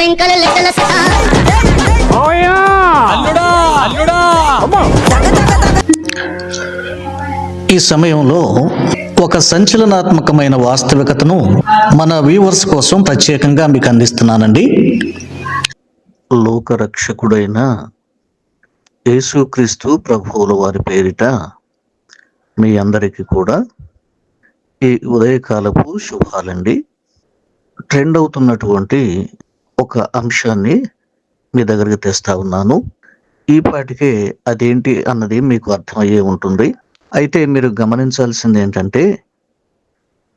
లెక్కల ఈ సమయంలో ఒక సంచలనాత్మకమైన వాస్తవికతను మన వ్యూవర్స్ కోసం ప్రత్యేకంగా మీకు అందిస్తున్నానండి. లోకరక్షకుడైన యేసుక్రీస్తు ప్రభువుల వారి పేరిట మీ అందరికీ కూడా ఈ ఉదయకాలపు శుభాలండి. ట్రెండ్ అవుతున్నటువంటి ఒక అంశాన్ని మీ దగ్గరికి తెస్తా ఉన్నాను. ఈ పాటికే అదేంటి అన్నది మీకు అర్థమయ్యే ఉంటుంది. అయితే మీరు గమనించాల్సింది ఏంటంటే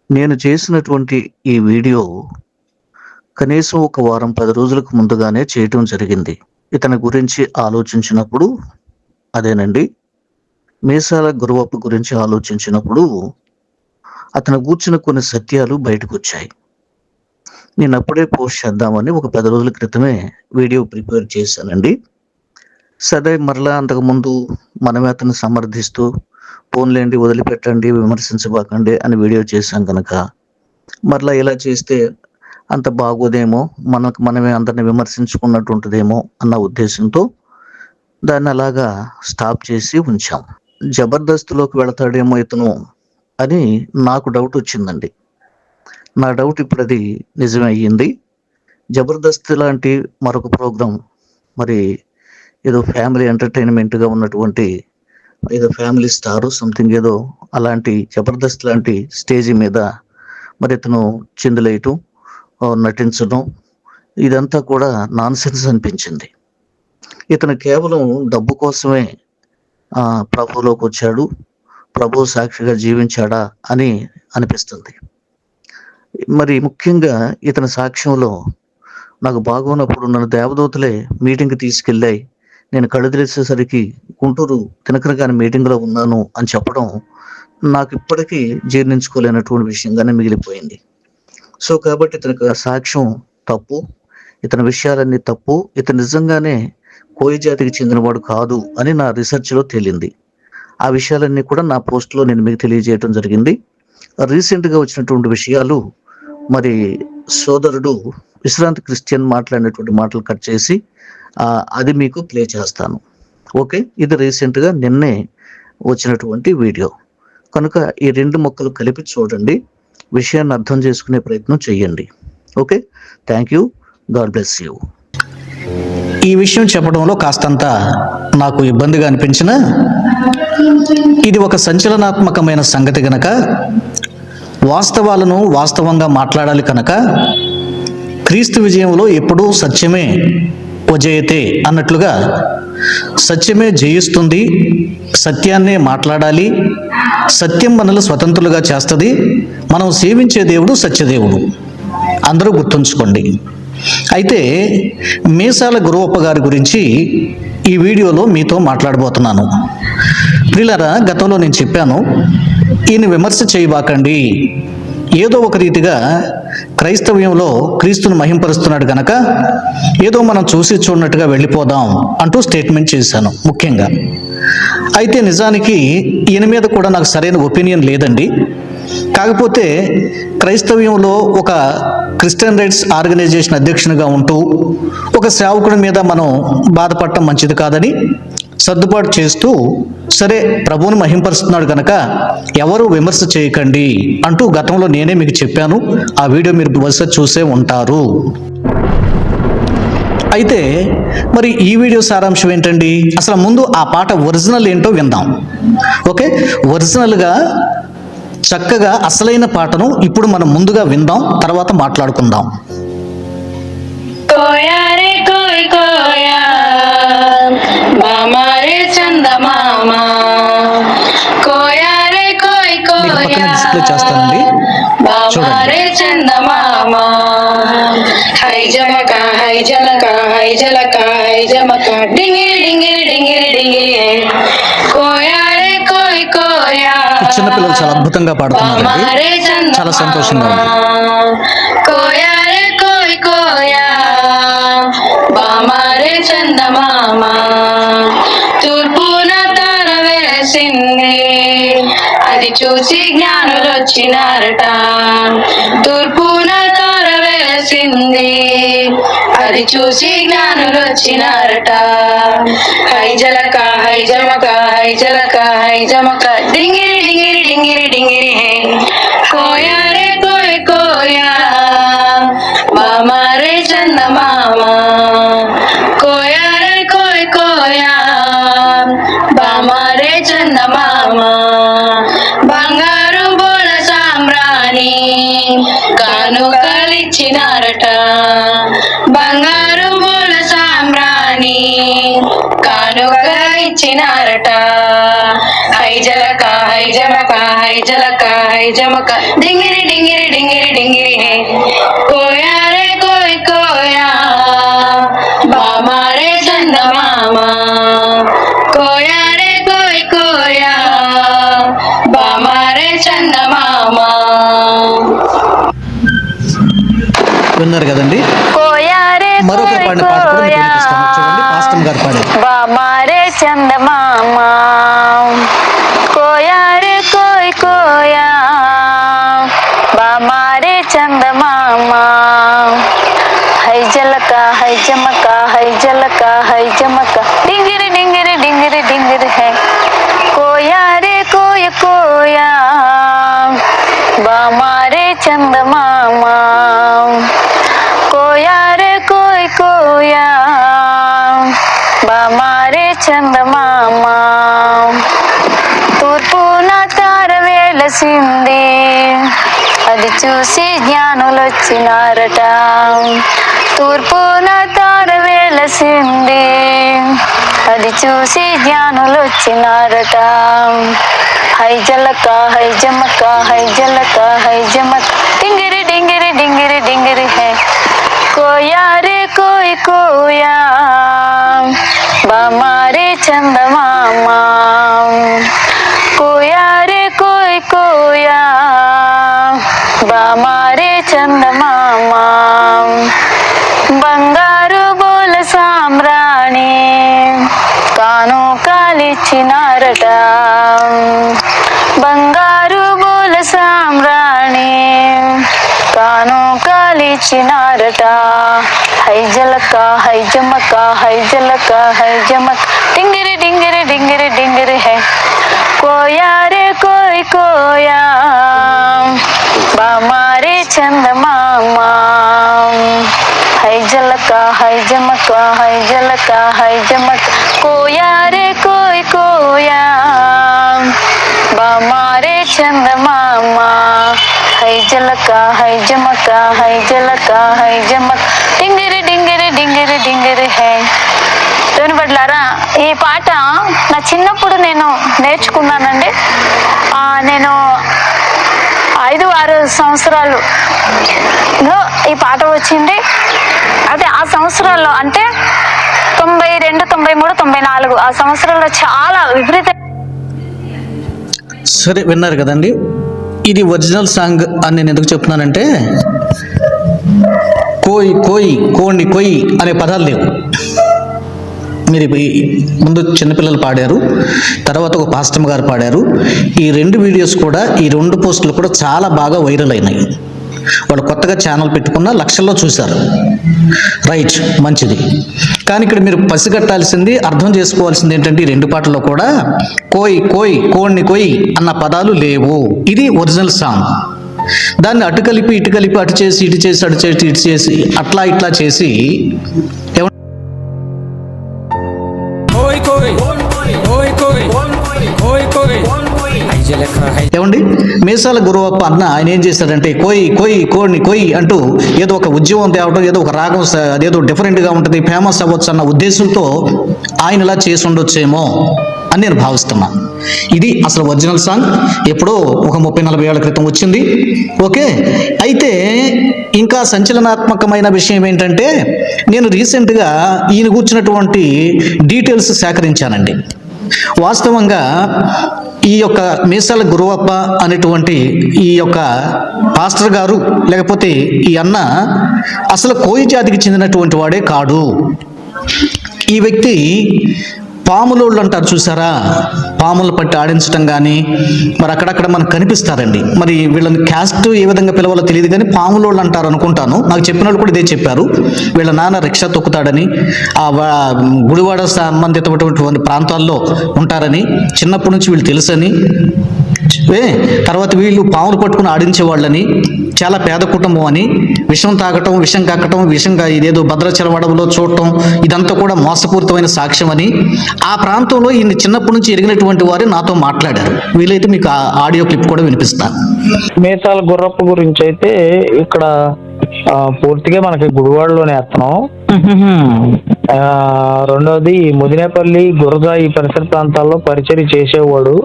నేను చేసినటువంటి ఈ వీడియో కనీసం ఒక వారం పది రోజులకు ముందుగానే చేయటం జరిగింది. ఇతని గురించి ఆలోచించినప్పుడు అదేనండి మీసాల గురువప్ప గురించి ఆలోచించినప్పుడు అతను కూర్చున్న కొన్ని సత్యాలు బయటకు వచ్చాయి నేను అప్పుడే పోస్ట్ చేద్దామని ఒక పది రోజుల క్రితమే వీడియో ప్రిపేర్ చేశానండి. సరే మరలా అంతకుముందు మనమే అతను సమర్థిస్తూ ఫోన్లేండి వదిలిపెట్టండి విమర్శించబాకండి అని వీడియో చేశాం కనుక మరలా ఇలా చేస్తే అంత బాగోదేమో మనకు మనమే అందరిని విమర్శించుకున్నట్టు ఉంటుందేమో అన్న ఉద్దేశంతో దాన్ని అలాగా స్టాప్ చేసి ఉంచాం. జబర్దస్త్లోకి వెళతాడేమో ఇతను అని నాకు డౌట్ వచ్చిందండి. నా డౌట్ ఇప్పుడు అది నిజమయ్యింది జబర్దస్త్ లాంటి మరొక ప్రోగ్రాం మరి ఏదో ఫ్యామిలీ ఎంటర్టైన్మెంట్గా ఉన్నటువంటి ఏదో ఫ్యామిలీ స్టార్ సంథింగ్ ఏదో అలాంటి జబర్దస్త్ లాంటి స్టేజీ మీద మరి ఇతను చిందులేయటం నటించడం ఇదంతా కూడా నాన్ సెన్స్ అనిపించింది. ఇతను కేవలం డబ్బు కోసమే ప్రభులోకి ప్రభువులోకి వచ్చాడు ప్రభు సాక్షిగా జీవించాడా అని అనిపిస్తుంది. మరి ముఖ్యంగా ఇతని సాక్ష్యంలో నాకు బాగున్నప్పుడు నన్ను దేవదూతలే మీటింగ్కి తీసుకెళ్ళాయి. నేను కళ్ళు తెరిచేసరికి గుంటూరు తినకర గారి మీటింగ్లో ఉన్నాను అని చెప్పడం నాకు ఇప్పటికీ జీర్ణించుకోలేనటువంటి విషయంగానే మిగిలిపోయింది. సో కాబట్టి ఇతని సాక్ష్యం తప్పు ఇతని విషయాలన్నీ తప్పు ఇతను నిజంగానే కోయి జాతికి చెందినవాడు కాదు అని నా రీసెర్చ్లో తేలింది. ఆ విషయాలన్నీ కూడా నా పోస్ట్లో నేను మీకు తెలియజేయడం జరిగింది. రీసెంట్గా వచ్చినటువంటి విషయాలు మరి సోదరుడు విశ్రాంతి క్రిస్టియన్ మాట్లాడినటువంటి మాటలు కట్ చేసి అది మీకు ప్లే చేస్తాను. ఓకే? ఇది రీసెంట్గా నిన్నే వచ్చినటువంటి వీడియో. కనుక ఈ రెండు మొక్కలు కలిపి చూడండి. విషయాన్ని అర్థం చేసుకునే ప్రయత్నం చేయండి okay? Thank you. God bless you. ఈ విషయం చెప్పడంలో కాస్తంత నాకు ఇబ్బందిగా అనిపించిన ఇది ఒక సంచలనాత్మకమైన సంగతి గనక. వాస్తవాలను వాస్తవంగా మాట్లాడాలి కనుక క్రీస్తు విజయంలో ఎప్పుడూ సత్యమే వజయతే అన్నట్లుగా సత్యమే జయిస్తుంది సత్యాన్నే మాట్లాడాలి సత్యం మనల్ని స్వతంత్రులుగా చేస్తుంది మనం సేవించే దేవుడు సత్యదేవుడు. అందరూ గుర్తుంచుకోండి. అయితే మీసాల గురువప్ప గారి గురించి ఈ వీడియోలో మీతో మాట్లాడబోతున్నాను. ప్రిలరా గతంలో నేను చెప్పాను ఈయన విమర్శ చేయబాకండి. ఏదో ఒక రీతిగా క్రైస్తవ్యంలో క్రీస్తును మహింపరుస్తున్నాడు కనుక ఏదో మనం చూసి చూడనట్టుగా వెళ్ళిపోదాం అంటూ స్టేట్మెంట్ చేశాను ముఖ్యంగా. అయితే నిజానికి ఈయన మీద కూడా నాకు సరైన ఒపీనియన్ లేదండి. కాకపోతే క్రైస్తవ్యంలో ఒక క్రిస్టియన్ రైట్స్ ఆర్గనైజేషన్ అధ్యక్షునిగా ఉంటూ ఒక సేవకుడి మీద మనం బాధపడటం మంచిది కాదని సర్దుబాటు చేస్తూ సరే ప్రభువుని మహింపరుస్తున్నాడు కనుక ఎవరు విమర్శ చేయకండి అంటూ గతంలో నేనే మీకు చెప్పాను. ఆ వీడియో మీరు బహుశా చూసే ఉంటారు. అయితే మరి ఈ వీడియో సారాంశం ఏంటండి? అసలు ముందు ఆ పాట ఒరిజినల్ ఏంటో విందాం. ఓకే? ఒరిజినల్గా చక్కగా అసలైన పాటను ఇప్పుడు మనం ముందుగా విందాం తర్వాత మాట్లాడుకుందాం. కోయా రే కోయ్ కోయా. మామా రే చంద మామా కోయా. కోయ్ మీకు పక్కన కోయా డిస్ప్లే చేస్తానండి. మామా చూడండి. రే చంద మామా హై జమక హై జలక హై జలక హై జమక. డింగిరి డింగిరి డింగిరి డింగిరి. కోయా రే కోయ్ కోయా. చిన్నపిల్లలు చాలా అద్భుతంగా పాడుతున్నారండి. మామా రే చంద చాలా సంతోషంగా ఉంది. మామా. కోయా కోయ్ కోయా. బామా రే చందమామ. తెలిసింది అది చూసి జ్ఞానులు వచ్చినారట తూర్పున తార వేసింది అది చూసి జ్ఞానులు వచ్చినారట హై జలక హై జమక హై జమక. డింగిరి డింగిరి డింగిరి డింగిరి హే. కోయా రే కోయ్ కోయా. మామా రే చందమామా. కానుకలిచ్చినారట బంగారు బోల సామ్రాణి కానుక ఇచ్చినారట. హై హైజమక హైజలక జమక హై జమక. డింగిరి డింగిరి డింగిరి డింగిరి. హే కోయా విన్నారు కదండి. మరొక పాడిన పాట కూడా మీకు వినిపిస్తాను చూడండి పాస్టమ్ గారు పాడారు బామారే చందమామ. కోయారే కోయ్ కోయా. బామారే చందమామ. హై జలక హై జమక హై జలక హై జమక వేలసింది అది చూసి జ్ఞానులొచ్చినారట. తూర్పున తార వేలసింది. అది చూసి జ్ఞానులొచ్చినారట. హై జలక హై జమక హై జలక హై జమక. డింగిరి డింగిరి డింగిరి డింగిరి హై. కోయా రే కోయ్ కోయా. బామారే చందమామా. బామారే చందమామ. బంగారు బోల సామ్రాణి. కాను కాలిచ్చినారట. బంగారు బోల సామ్రాణి. కాను కాలిచ్చినారట. హైజలక హైజమక హైజలక హైజమక హై డింగిరి డింగిరి డింగిరి చందమామ హై జలక హై జమక హై జలక హై జమక. కోయా రే కోయ్ కోయా. బామారే చందమామ హై జలక హై జమక హై జలక హై జమక. డింగిరి డింగిరి డింగిరి డింగిరి హై. దేవుని ఈ పాట నా చిన్నప్పుడు నేను నేర్చుకున్నానండి ఆ, నేను ఐదు ఆరు సంవత్సరాలు. లో ఈ పాట వచ్చింది. అదే ఆ సంవత్సరాల్లో అంటే తొంభై రెండు తొంభై మూడు తొంభై నాలుగు ఆ సంవత్సరాల్లో చాలా విపరీత సరే విన్నారు కదండి. ఇది ఒరిజినల్ సాంగ్ అని నేను ఎందుకు చెప్తున్నానంటే కోయి కోయి కోండి కోయి అనే పదాలు లేవు. మీరు ముందు చిన్నపిల్లలు పాడారు తర్వాత ఒక పాస్టమ్ గారు పాడారు. ఈ రెండు వీడియోస్ కూడా ఈ రెండు పోస్టులు కూడా చాలా బాగా వైరల్ అయినాయి. వాళ్ళు కొత్తగా ఛానల్ పెట్టుకున్న లక్షల్లో చూశారు. రైట్ మంచిది. కానీ ఇక్కడ మీరు పసిగట్టాల్సింది అర్థం చేసుకోవాల్సింది ఏంటంటే ఈ రెండు పాటల్లో కూడా కోయ్ కోయ్ కోణ్ణి కోయ్ అన్న పదాలు లేవు. ఇది ఒరిజినల్ సాంగ్. దాన్ని అటు కలిపి ఇటు కలిపి అటు చేసి ఇటు చేసి అటు చేసి ఇటు చేసి అట్లా ఇట్లా చేసి ఏమండి? మీసాల గురువప్ప అన్న ఆయన ఏం చేశాడంటే కోయి కోయి కోడిని కోయి అంటూ ఏదో ఒక ఉద్యమం తేవడం ఏదో ఒక రాగం అదేదో డిఫరెంట్గా ఉంటుంది ఫేమస్ అవ్వచ్చు అన్న ఉద్దేశంతో ఆయన ఇలా చేసి ఉండొచ్చేమో అని నేను భావిస్తున్నా. ఇది అసలు ఒరిజినల్ సాంగ్. ఎప్పుడో ఒక ముప్పై నలభై ఏళ్ళ క్రితం వచ్చింది. ఓకే? అయితే ఇంకా సంచలనాత్మకమైన విషయం ఏంటంటే నేను రీసెంట్గా ఈయన కూర్చున్నటువంటి డీటెయిల్స్ సేకరించానండి. వాస్తవంగా ఈ యొక్క మీసాల గురువప్ప అనేటువంటి ఈ యొక్క పాస్టర్ గారు లేకపోతే ఈ అన్న అసలు కోయి జాతికి చెందినటువంటి వాడే కాడు. ఈ వ్యక్తి పాములోళ్ళు అంటారు చూసారా? పాములు పట్టి ఆడించడం కానీ మరి అక్కడక్కడ మనకు కనిపిస్తారండి. మరి వీళ్ళని క్యాస్ట్ ఏ విధంగా పిలవాలో తెలియదు కానీ పాములోళ్ళు అంటారు అనుకుంటాను. నాకు చెప్పిన వాళ్ళు కూడా ఇదే చెప్పారు. వీళ్ళ నాన్న రిక్షా తొక్కుతాడని ఆ గుడివాడ సంబంధితమైనటువంటి ప్రాంతాల్లో ఉంటారని చిన్నప్పటి నుంచి వీళ్ళు తెలుసని తర్వాత వీళ్ళు పాములు పట్టుకుని ఆడించే వాళ్ళని చాలా పేద కుటుంబం అని. విషం తాగటం విషం కక్కటం విషంగా ఇదేదో భద్రాచలం అడవులో చూడటం ఇదంతా కూడా మోసపూరితమైన సాక్ష్యం అని. ఆ ప్రాంతంలో ఈయన చిన్నప్పటి నుంచి ఎరిగినటువంటి వారు నాతో మాట్లాడారు. వీలైతే మీకు ఆ ఆడియో క్లిప్ కూడా వినిపిస్తాను. మేతాల గుర్రప్ప గురించి అయితే ఇక్కడ పూర్తిగా మనకి గుడివాడలోనే వేస్తున్నాం. రెండోది ముదినేపల్లి గురజ ఈ పరిసర ప్రాంతాల్లో పరిచయం చేసేవాడు.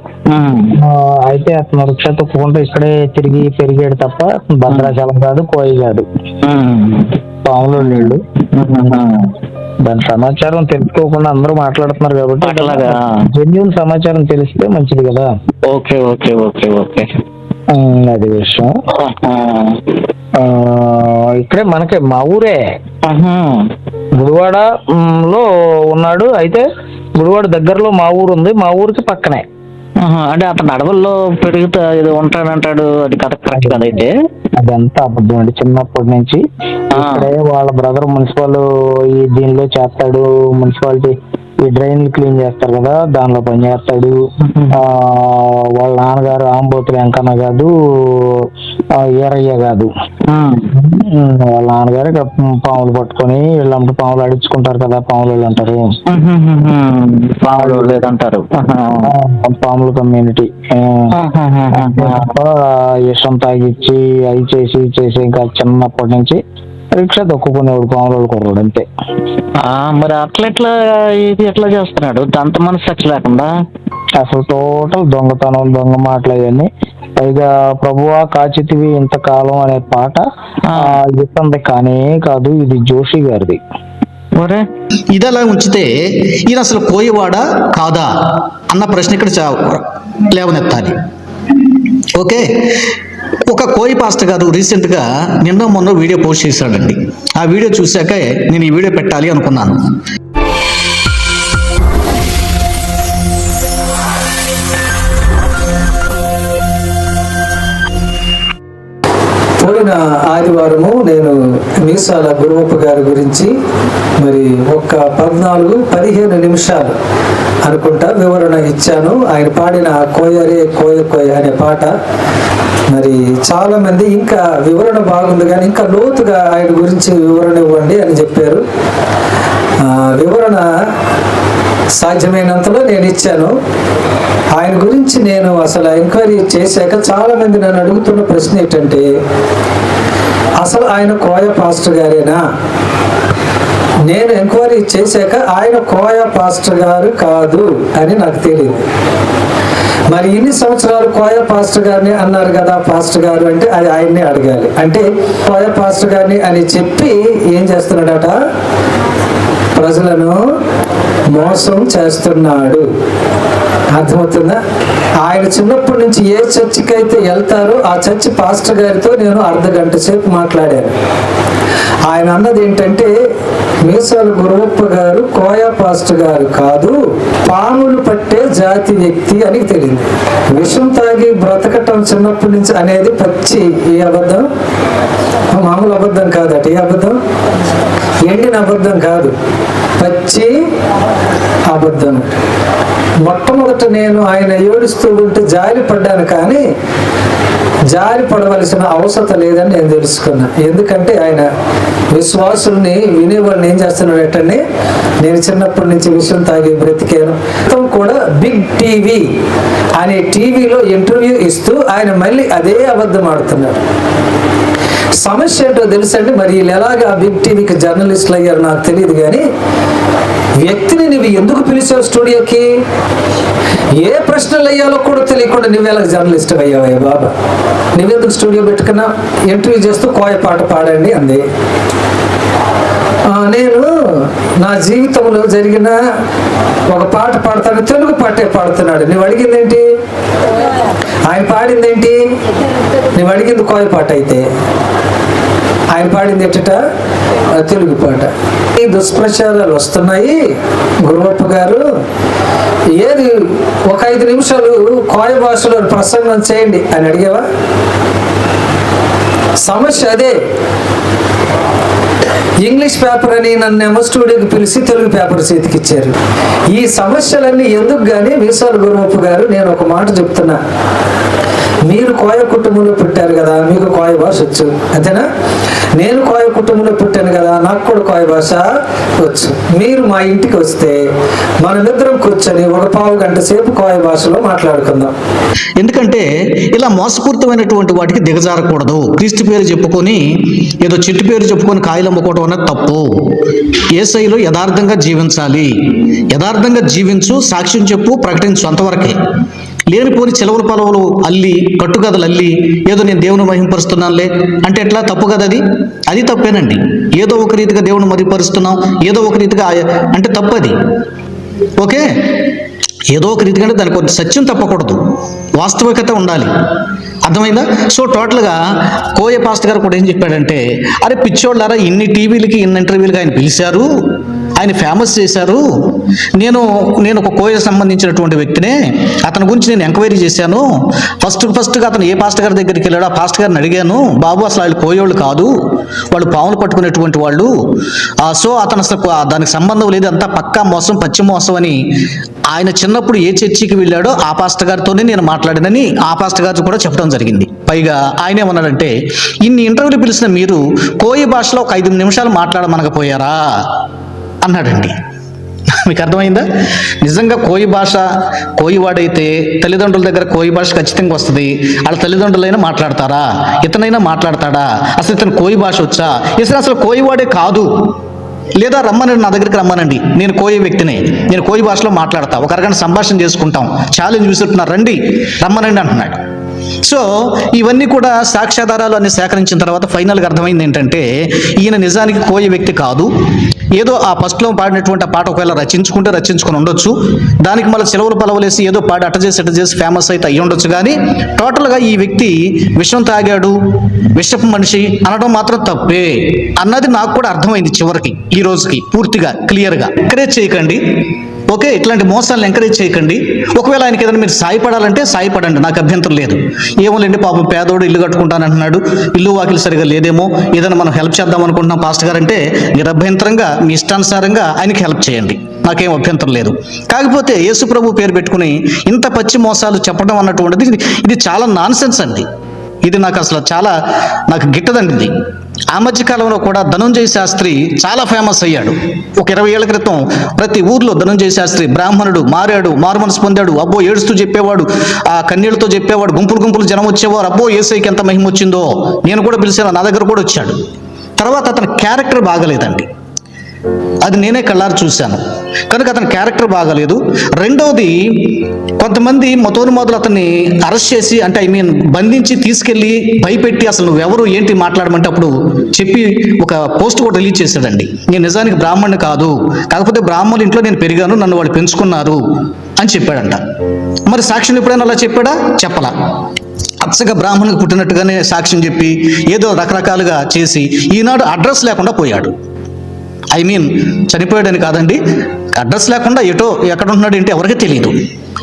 అయితే అతను వృక్ష తొక్కుకుంటూ ఇక్కడే తిరిగి పెరిగాడు తప్ప భద్రాచలం కాదు కోయి కాదు. పాములు నీళ్ళు దాని సమాచారం తెలుసుకోకుండా అందరూ మాట్లాడుతున్నారు కాబట్టి? జెన్యున్ సమాచారం తెలిస్తే మంచిది కదా. Okay okay okay okay. అది విషయం. ఇక్కడే మనకి మా ఊరే. గుడివాడ ఉమ్, లో ఉన్నాడు. అయితే గుడివాడ దగ్గరలో మా ఊరు ఉంది. మా ఊరికి పక్కనే. అంటే అతను అడవుల్లో పెరుగుతా ఏదో ఉంటాడంటాడు. అది కథ కరెక్ట్ కదైతే అదంతా అబద్ధం అండి. చిన్నప్పటి నుంచి వాళ్ళ బ్రదర్ మున్సిపల్ ఈ దీనిలో చేస్తాడు. మున్సిపాలిటీ ఈ డ్రైన్ క్లీన్ చేస్తారు కదా దానిలో పని చేస్తాడు వాళ్ళ నాన్నగారు ఆంబోతులు వెంకన్న కాదు ఈరయ్య కాదు వాళ్ళ నాన్నగారు పాములు పట్టుకొని వీళ్ళంతా పాములు అడించుకుంటారు కదా పాములు అంటారు పాములు లేదంటారు ఆ, పాములు కమ్యూనిటీ ఇష్టం తాగిచ్చి అవి చేసి చేసి ఇంకా చిన్నప్పటి నుంచి రిక్షా దొక్కుకునేవాడు పాములు కుర్రాడు అంతే. ఆ, మరి అట్లా ఎట్లా ఇది ఎట్లా చేస్తున్నాడు? అంత మనసు లేకుండా? అసలు టోటల్ దొంగతనం దొంగ మాటలు అవన్నీ. పైగా ప్రభువా కాచితివి ఇంతకాలం అనే పాట ఆ. ఇతంది కానే కాదు ఇది జోషి గారిది. ఇది అలా ఉంచితే ఈయన అసలు కోయవాడా కాదా అన్న ప్రశ్న ఇక్కడ చా- లేవనెత్తాలి. ఓకే? ఒక కోయి పాస్టర్ గారు రీసెంట్గా నిన్న మొన్న వీడియో పోస్ట్ చేశాడండి. ఆ వీడియో చూశాక నేను ఈ వీడియో పెట్టాలి అనుకున్నాను. పోయిన ఆదివారము నేను మీసాల గురువప్ప గారి గురించి మరి ఒక పద్నాలుగు పదిహేను నిమిషాలు అనుకుంటా వివరణ ఇచ్చాను. ఆయన పాడిన కోయరే కోయ కోయ అనే పాట. మరి చాలా మంది ఇంకా వివరణ బాగుంది కానీ ఇంకా లోతుగా ఆయన గురించి వివరణ ఇవ్వండి అని చెప్పారు. వివరణ సాధ్యమైనంతలో నేను ఇచ్చాను. ఆయన గురించి నేను అసలు ఎంక్వైరీ చేశాక చాలా మంది నన్ను అడుగుతున్న ప్రశ్న ఏంటంటే అసలు ఆయన కోయ పాస్టర్ గారేనా? నేను ఎంక్వైరీ చేశాక ఆయన కోయా పాస్టర్ గారు కాదు అని నాకు తెలియదు. మరి ఇన్ని సంవత్సరాలు కోయ పాస్టర్ గారిని అన్నారు కదా పాస్టర్ గారు అంటే అది ఆయన్నే అడగాలి. అంటే కోయ పాస్టర్ గారిని అని చెప్పి ఏం చేస్తున్నాడట? ప్రజలను మోసం చేస్తున్నాడు. అర్థమవుతుందా? ఆయన చిన్నప్పటి నుంచి ఏ చర్చికి అయితే వెళ్తారో ఆ చర్చి పాస్టర్ గారితో నేను అర్ధ గంట సేపు మాట్లాడాను. ఆయన అన్నది ఏంటంటే మీసాల గురవప్ప గారు కోయా పాస్టర్ గారు కాదు పాములు పట్టే జాతి వ్యక్తి అని తెలియదు. విషం తాగి బ్రతకటం చిన్నప్పటి నుంచి అనేది పచ్చి ఏ అబద్ధం? మామూలు అబద్ధం కాదట ఏ అబద్ధం? ఎండిన అబద్ధం? కాదు. పచ్చి అబద్ధం. మొట్టమొదట నేను ఆయన ఏడుస్తూ ఉంటే జారి పడ్డాను కానీ జారి పడవలసిన అవసరం లేదని నేను తెలుసుకున్నా. ఎందుకంటే ఆయన విశ్వాసుల్ని వినేవాళ్ళని ఏం చేస్తున్నాడు ఏంటంటే నేను చిన్నప్పటి నుంచి విషయం తాగి బ్రతికాను. మొత్తం కూడా బిగ్ టీవీ అనే టీవీలో ఇంటర్వ్యూ ఇస్తూ ఆయన మళ్ళీ అదే అబద్ధం ఆడుతున్నాడు. సమస్య ఏంటో తెలుసండి. మరి వీళ్ళు ఎలాగా బిగ్ టీవీకి జర్నలిస్టులు అయ్యారు నాకు తెలియదు కానీ వ్యక్తిని నువ్వు ఎందుకు పిలిచావు స్టూడియోకి? ఏ ప్రశ్నలు అయ్యాలో కూడా తెలియకుండా నువ్వెలా జర్నలిస్ట్ అయ్యావయ్యా బాబా? నువ్వెందుకు స్టూడియో పెట్టుకున్నా? ఇంటర్వ్యూ చేస్తూ కోయ పాట పాడండి అంది. నేను నా జీవితంలో జరిగిన ఒక పాట పాడతాను తెలుగు పాటే పాడుతున్నాడు. నువ్వు అడిగింది ఏంటి ఆయన పాడింది ఏంటి నువ్వు అడిగింది కోయ పాట అయితే. ఆయన పాడింది ఎట్టట? తెలుగు పాట. ఈ దుష్ప్రచారాలు వస్తున్నాయి. గురువప్ప గారు ఏది ఒక ఐదు నిమిషాలు కోయ భాషలో ప్రసంగం చేయండి అని అడిగావా? సమస్య అదే. ఇంగ్లీష్ పేపర్ అని నన్నేమో స్టూడియోకి పిలిచి తెలుగు పేపర్ చేతికిచ్చారు. ఈ సమస్యలన్నీ ఎందుకు కానీ మీసాలు గురువప్ప గారు నేను ఒక మాట చెప్తున్నా. మీరు కోయ కుటుంబంలో పుట్టారు కదా మీకు కోయ భాష వచ్చు. అంతేనా? నేను కోయ కుటుంబంలో పుట్టాను కదా నాకు కూడా కోయ భాష వచ్చు. మీరు మా ఇంటికి వస్తే మనమిద్దరం కూర్చొని ఒక పావు గంట సేపు కోయ భాషలో మాట్లాడుకుందాం. ఎందుకంటే ఇలా మోసపూరితమైనటువంటి వాటికి దిగజారకూడదు. క్రీస్తు పేరు చెప్పుకొని ఏదో చెట్టు పేరు చెప్పుకొని కాయలు అమ్ముకోవడం అనేది తప్పు. ఏసైలో యథార్థంగా జీవించాలి. యథార్థంగా జీవించు సాక్ష్యం చెప్పు ప్రకటించు అంతవరకే. లేనిపోని చెలవుల పొలవులు అల్లి కట్టుకథలు అల్లి ఏదో నేను దేవుని మహింపరుస్తున్నానులే. అంటే ఎట్లా? తప్పు కదా అది? అది తప్పేనండి. ఏదో ఒక రీతిగా దేవుని మరిపరుస్తున్నాం ఏదో ఒక రీతిగా అంటే తప్పు అది. ఓకే? ఏదో ఒక రీతిగా అంటే దానికి కొంత సత్యం తప్పకూడదు. వాస్తవికత ఉండాలి. అర్థమైందా? సో టోటల్గా కోయ పాస్ట్ గారు కూడా ఏం చెప్పాడంటే అరే పిచ్చోళ్ళారా ఇన్ని టీవీలకి ఇన్ని ఇంటర్వ్యూలకి ఆయన పిలిచారు? ఆయన ఫేమస్ చేశారు. నేను నేను ఒక కోయకు సంబంధించినటువంటి వ్యక్తినే. అతని గురించి నేను ఎంక్వైరీ చేశాను. ఫస్ట్ ఫస్ట్గా అతను ఏ పాస్ట్ గారి దగ్గరికి వెళ్ళాడో ఆ పాస్ట్ గారిని అడిగాను. బాబు అసలు వాళ్ళు కోయోళ్ళు కాదు. వాళ్ళు పావులు పట్టుకునేటువంటి వాళ్ళు. సో అతను అసలు దానికి సంబంధం లేదు. అంతా పక్కా మోసం పచ్చి మోసం అని ఆయన చిన్నప్పుడు ఏ చర్చికి వెళ్ళాడో ఆ పాస్టర్ గారితోనే నేను మాట్లాడినని ఆ పాస్టర్ గారు కూడా చెప్పడం జరిగింది. పైగా ఆయన ఏమన్నాడంటే ఇన్ని ఇంటర్వ్యూలు పిలిచిన మీరు కోయి భాషలో ఒక ఐదు నిమిషాలు మాట్లాడమనకపోయారా? అన్నాడండి. మీకు అర్థమైందా నిజంగా కోయి భాష కోయివాడైతే తల్లిదండ్రుల దగ్గర కోయి భాష ఖచ్చితంగా వస్తుంది. వాళ్ళ తల్లిదండ్రులైనా మాట్లాడతారా? ఇతనైనా మాట్లాడతాడా? అసలు ఇతను కోయి భాష వచ్చా? ఇతను అసలు కోయివాడే కాదు. లేదా రమ్మనండి నా దగ్గరికి రమ్మనండి. నేను కోయి వ్యక్తినే. నేను కోయి భాషలో మాట్లాడతా. ఒక రకంగా సంభాషణ చేసుకుంటాం. ఛాలెంజ్ విసురుతున్నారు. రండి రమ్మనండి అంటున్నాడు. సో ఇవన్నీ కూడా సాక్ష్యాధారాలు అన్ని సేకరించిన తర్వాత ఫైనల్గా అర్థమైంది ఏంటంటే ఈయన నిజానికి కోయ వ్యక్తి కాదు. ఏదో ఆ ఫస్ట్లో పాడినటువంటి ఆ పాట ఒకవేళ రచించుకుంటే రచించుకొని ఉండొచ్చు. దానికి మళ్ళీ సెలవులు పలవలేసి ఏదో పాడి అట్ట చేసి అట్ట చేసి ఫేమస్ అయితే అయ్యి ఉండొచ్చు. కానీ టోటల్గా ఈ వ్యక్తి విషం తాగాడు విషపు మనిషి అనడం మాత్రం తప్పే అన్నది నాకు కూడా అర్థమైంది చివరికి ఈ రోజుకి పూర్తిగా క్లియర్గా. ఎంకరేజ్ చేయకండి. ఓకే ఇట్లాంటి మోసాలను ఎంకరేజ్ చేయకండి. ఒకవేళ ఆయనకి ఏదైనా మీరు సాయపడాలంటే సాయపడండి నాకు అభ్యంతరం లేదు. ఏమోలేండి పాపం పేదోడు ఇల్లు కట్టుకుంటాను అంటున్నాడు ఇల్లు వాకిలు సరిగా లేదేమో ఏదైనా మనం హెల్ప్ చేద్దాం అనుకుంటున్నాం పాస్ట్ గారు అంటే నిరభ్యంతరంగా మీ ఇష్టానుసారంగా ఆయనకి హెల్ప్ చేయండి. నాకేం అభ్యంతరం లేదు. కాకపోతే యేసు ప్రభు పేరు పెట్టుకుని ఇంత పచ్చి మోసాలు చెప్పడం అన్నటువంటిది ఇది చాలా నాన్సెన్స్ అండి. ఇది నాకు అసలు చాలా నాకు గిట్టదండింది. ఆ మధ్య కాలంలో కూడా ధనంజయ శాస్త్రి చాలా ఫేమస్ అయ్యాడు. ఒక ఇరవై ఏళ్ళ క్రితం ప్రతి ఊర్లో ధనంజయ శాస్త్రి బ్రాహ్మణుడు మారాడు మారుమనసు పొందాడు అబ్బో ఏడుస్తూ చెప్పేవాడు ఆ కన్నీళ్ళతో చెప్పేవాడు గుంపులు గుంపులు జనం వచ్చేవారు అబ్బో ఏసైకి ఎంత మహిమ వచ్చిందో నేను కూడా పిలిచాను నా దగ్గర కూడా వచ్చాడు. తర్వాత అతని క్యారెక్టర్ బాగలేదండి. అది నేనే కళ్ళారు చూశాను. కనుక అతని క్యారెక్టర్ బాగాలేదు. రెండవది కొంతమంది మతోన్మాదులు అతన్ని అరెస్ట్ చేసి అంటే ఐ మీన్ బంధించి తీసుకెళ్ళి భయపెట్టి అసలు నువ్వెవరు ఏంటి మాట్లాడమంటే అప్పుడు చెప్పి ఒక పోస్ట్ కూడా రిలీజ్ చేశాడండి. నేను నిజానికి బ్రాహ్మణ్ కాదు. కాకపోతే బ్రాహ్మణుల ఇంట్లో నేను పెరిగాను నన్ను వాళ్ళు పెంచుకున్నారు అని చెప్పాడంట. మరి సాక్షిని ఎప్పుడైనా అలా చెప్పాడా? చెప్పలా. అచ్చగా బ్రాహ్మణునికి పుట్టినట్టుగానే సాక్ష్యం చెప్పి ఏదో రకరకాలుగా చేసి ఈనాడు అడ్రస్ లేకుండా పోయాడు. ఐ మీన్ చనిపోయాడని కాదండి. అడ్రస్ లేకుండా ఎటో ఎక్కడ ఉంటున్నాడు ఏంటి ఎవరికీ తెలియదు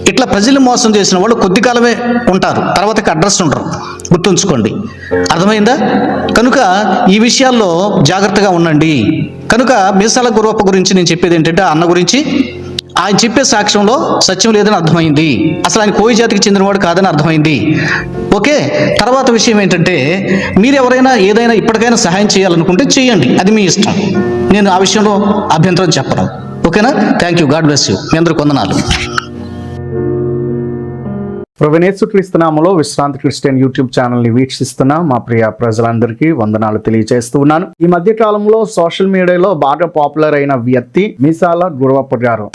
ఇట్లా ప్రజలు మోసం చేసిన వాళ్ళు కొద్ది కాలమే ఉంటారు. తర్వాతకి అడ్రస్ ఉండరు. గుర్తుంచుకోండి. అర్థమైందా? కనుక ఈ విషయాల్లో జాగ్రత్తగా ఉండండి. కనుక మీసాల గురువప్ప గురించి నేను చెప్పేది ఏంటంటే అన్న గురించి ఆయన చెప్పే సాక్ష్యంలో సత్యం లేదని అర్థమైంది. అసలు ఆయన కోయి జాతికి చెందినవాడు కాదని అర్థమైంది. ఓకే తర్వాత విషయం ఏంటంటే మీరు ఎవరైనా ఏదైనా ఇప్పటికైనా సహాయం చేయాలనుకుంటే చేయండి. అది మీ ఇష్టం. నేను ఆ విషయంలో అభ్యంతరం చెప్పను. ఓకేనా? Thank you God bless you మీ కొందనాలు వందనాలు. క్రీస్తునామలో విశ్రాంతి క్రిస్టియన్ యూట్యూబ్ ఛానల్ని వీక్షిస్తున్న మా ప్రియ ప్రజలందరికీ వందనాలు తెలియజేస్తూ ఉన్నాను ఈ మధ్య కాలంలో సోషల్ మీడియాలో బాగా పాపులర్ అయిన వ్యక్తి మీసాల గురవప్ప గారు.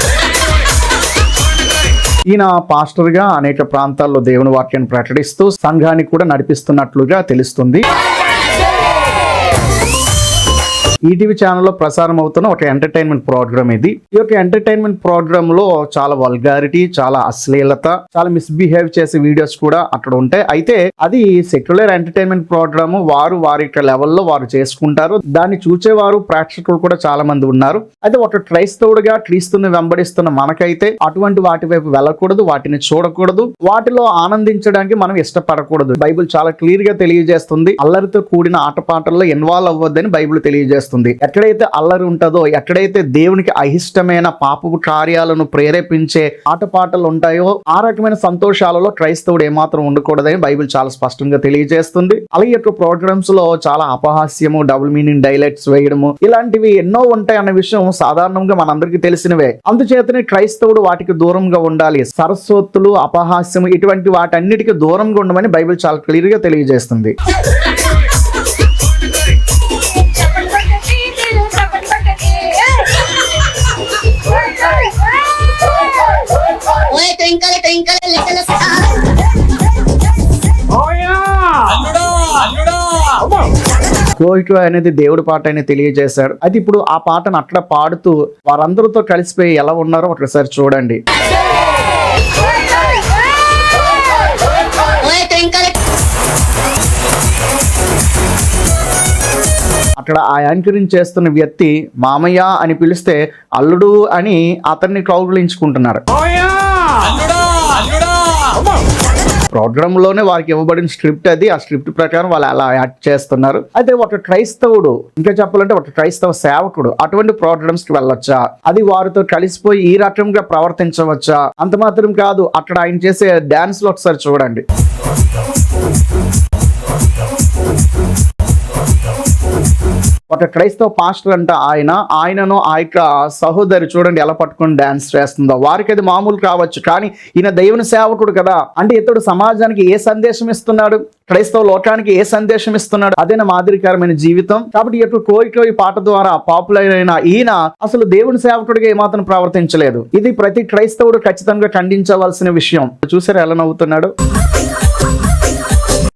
ఈయన పాస్టర్గా అనేక ప్రాంతాల్లో దేవుని వాక్యాన్ని ప్రకటిస్తూ సంఘాన్ని కూడా నడిపిస్తున్నట్లుగా తెలుస్తుంది. ఈటీవీ ఛానల్లో ప్రసారం అవుతున్న ఒక ఎంటర్టైన్మెంట్ ప్రోగ్రామ్ ఇది. ఈ యొక్క ఎంటర్టైన్మెంట్ ప్రోగ్రామ్లో చాలా వల్గారిటీ చాలా అశ్లీలత చాలా మిస్బిహేవ్ చేసే వీడియోస్ కూడా అక్కడ ఉంటాయి. అయితే అది సెక్యులర్ ఎంటర్టైన్మెంట్ ప్రోగ్రామ్ వారు వారి యొక్క లెవెల్లో వారు చేసుకుంటారు. దాన్ని చూసేవారు ప్రేక్షకులు కూడా చాలా మంది ఉన్నారు. అయితే ఒక క్రైస్తవుడిగా క్రీస్తుని వెంబడిస్తున్న మనకైతే అటువంటి వాటి వైపు వెళ్ళకూడదు వాటిని చూడకూడదు. వాటిలో ఆనందించడానికి మనం ఇష్టపడకూడదు. బైబిల్ చాలా క్లియర్గా తెలియజేస్తుంది. అల్లరితో కూడిన ఆటపాటల్లో ఇన్వాల్వ్ అవ్వద్దని బైబిల్ తెలియజేస్తుంది. ఎక్కడైతే అల్లరి ఉంటుందో ఎక్కడైతే దేవునికి అయిష్టమైన పాపపు కార్యాలను ప్రేరేపించే ఆటపాటలు ఉంటాయో ఆ రకమైన సంతోషాలలో క్రైస్తవుడు ఏమాత్రం ఉండకూడదని బైబిల్ చాలా స్పష్టంగా తెలియజేస్తుంది. అలాగే యొక్క ప్రోగ్రామ్స్లో చాలా అపహాస్యము డబుల్ మీనింగ్ డైలైట్స్ వేయడము ఇలాంటివి ఎన్నో ఉంటాయి అన్న విషయం సాధారణంగా మనందరికీ తెలిసినవే. అందుచేతనే క్రైస్తవుడు వాటికి దూరంగా ఉండాలి. సరస్వత్తులు అపహాస్యము ఇటువంటి వాటన్నిటికీ దూరంగా ఉండమని బైబిల్ చాలా క్లియర్గా తెలియజేస్తుంది. కోయిటు అనేది దేవుడి పాట అని తెలియజేశాడు. అది ఇప్పుడు ఆ పాటను అట్లా పాడుతూ వారందరితో కలిసిపోయి ఎలా ఉన్నారో ఒకసారి చూడండి. అక్కడ ఆ యాంకరింగ్ చేస్తున్న వ్యక్తి మామయ్య అని పిలిస్తే అల్లుడు అని అతన్ని కౌగులించుకుంటున్నారు. ప్రోగ్రామ్లోనే వారికి ఇవ్వబడిన స్క్రిప్ట్ అది. ఆ స్క్రిప్ట్ ప్రకారం వాళ్ళు అలా యాక్ట్ చేస్తున్నారు. అయితే ఒక క్రైస్తవుడు ఇంకా చెప్పాలంటే ఒక క్రైస్తవ సేవకుడు అటువంటి ప్రోగ్రామ్స్కి వెళ్ళొచ్చా? అది వారితో కలిసిపోయి ఈ రకంగా ప్రవర్తించవచ్చా? అంత మాత్రం కాదు అక్కడ ఆయన చేసే డాన్స్లో ఒకసారి చూడండి. ఒక క్రైస్తవ పాస్టర్ అంట ఆయన. ఆయనను ఆ యొక్క సహోదరి చూడండి ఎలా పట్టుకొని డాన్స్ చేస్తుందో. వారికి అది మామూలు కావచ్చు కానీ ఈయన దేవుని సేవకుడు కదా. అంటే ఇతడు సమాజానికి ఏ సందేశం ఇస్తున్నాడు? క్రైస్తవ లోకానికి ఏ సందేశం ఇస్తున్నాడు? అదేనా మాదిరికరమైన జీవితం. కాబట్టి ఈ యొక్క కోయి కోయి పాట ద్వారా పాపులర్ అయిన ఈయన అసలు దేవుని సేవకుడిగా ఏమాత్రం ప్రవర్తించలేదు. ఇది ప్రతి క్రైస్తవుడు ఖచ్చితంగా ఖండించవలసిన విషయం. చూసారా ఎలా నవ్వుతున్నాడు?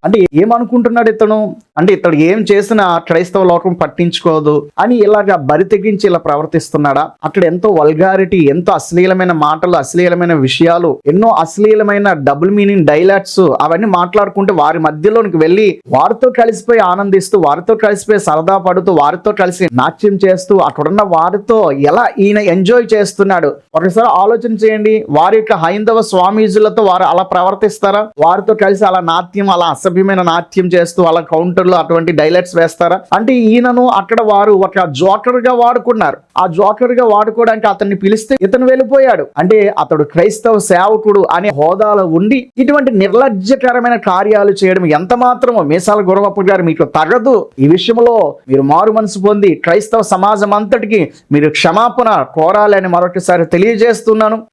అంటే ఏమనుకుంటున్నాడు ఇతను? అంటే ఇతడు ఏం చేసినా క్రైస్తవ లోకం పట్టించుకోదు అని ఇలాగా బరి తెగించి ఇలా ప్రవర్తిస్తున్నాడా? అక్కడ ఎంతో వల్గారిటీ ఎంతో అశ్లీలమైన మాటలు అశ్లీలమైన విషయాలు ఎన్నో అశ్లీలమైన డబుల్ మీనింగ్ డైలాగ్స్ అవన్నీ మాట్లాడుకుంటే వారి మధ్యలోనికి వెళ్ళి వారితో కలిసిపోయి ఆనందిస్తూ వారితో కలిసిపోయి సరదా పడుతూ వారితో కలిసి నాట్యం చేస్తూ అక్కడున్న వారితో ఎలా ఈయన ఎంజాయ్ చేస్తున్నాడు? ఒకసారి ఆలోచన చేయండి. వారి యొక్క హైందవ స్వామీజులతో వారు అలా ప్రవర్తిస్తారా? వారితో కలిసి అలా నాట్యం అలా అసభ్యమైన నాట్యం చేస్తూ అలా కౌంటర్లో అటువంటి డైలాగ్స్ వేస్తారా? అంటే ఈయనను అక్కడ వారు ఒక జోకర్గా వాడుకున్నారు. ఆ జోకర్గా వాడుకోవడానికి అతన్ని పిలిస్తే ఇతను వెళ్ళిపోయాడు. అంటే అతడు క్రైస్తవ సేవకుడు అనే హోదాలో ఉండి ఇటువంటి నిర్లజ్జకరమైన కార్యాలు చేయడం ఎంత మాత్రమో మీసాల గురవప్ప గారు మీకు తగదు. ఈ విషయంలో మీరు మారు మనసు పొంది క్రైస్తవ సమాజం అంతటికి మీరు క్షమాపణ కోరాలని మరొకసారి తెలియజేస్తున్నాను.